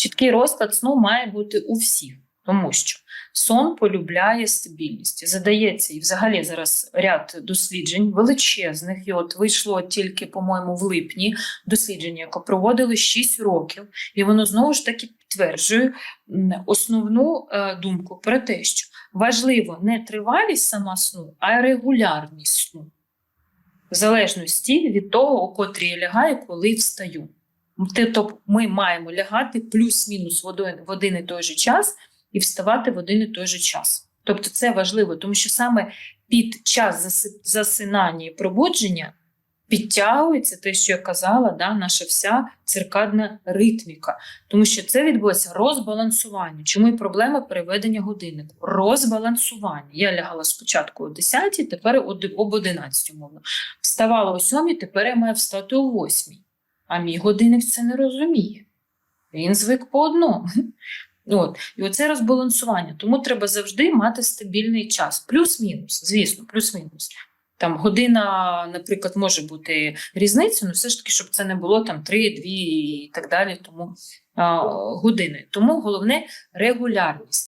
Чіткий розклад сну має бути у всіх, тому що сон полюбляє стабільність. Задається, і взагалі зараз ряд досліджень величезних, і от вийшло тільки, по-моєму, в липні дослідження, яке проводили 6 років, і воно знову ж таки підтверджує основну е, думку про те, що важливо не тривалість сама сну, а регулярність сну. В залежності від того, у котрій я лягаю, коли встаю. Тобто ми маємо лягати плюс-мінус в один, і той же час і вставати в один і той же час. Тобто це важливо, тому що саме під час засинання і пробудження підтягується те, що я казала, да, наша вся циркадна ритміка. Тому що це відбулося розбалансування. Чому і проблема переведення годиннику? Розбалансування. Я лягала спочатку о 10, тепер об 11 мовно. Вставала о 7, тепер я маю встати о 8. А мій годинник це не розуміє. Він звик по одному. От. І оце розбалансування. Тому треба завжди мати стабільний час. Плюс-мінус, звісно, плюс-мінус. Там година, наприклад, може бути різниця, але все ж таки, щоб це не було там 3, 2 і так далі. Тому а, години. Тому головне регулярність.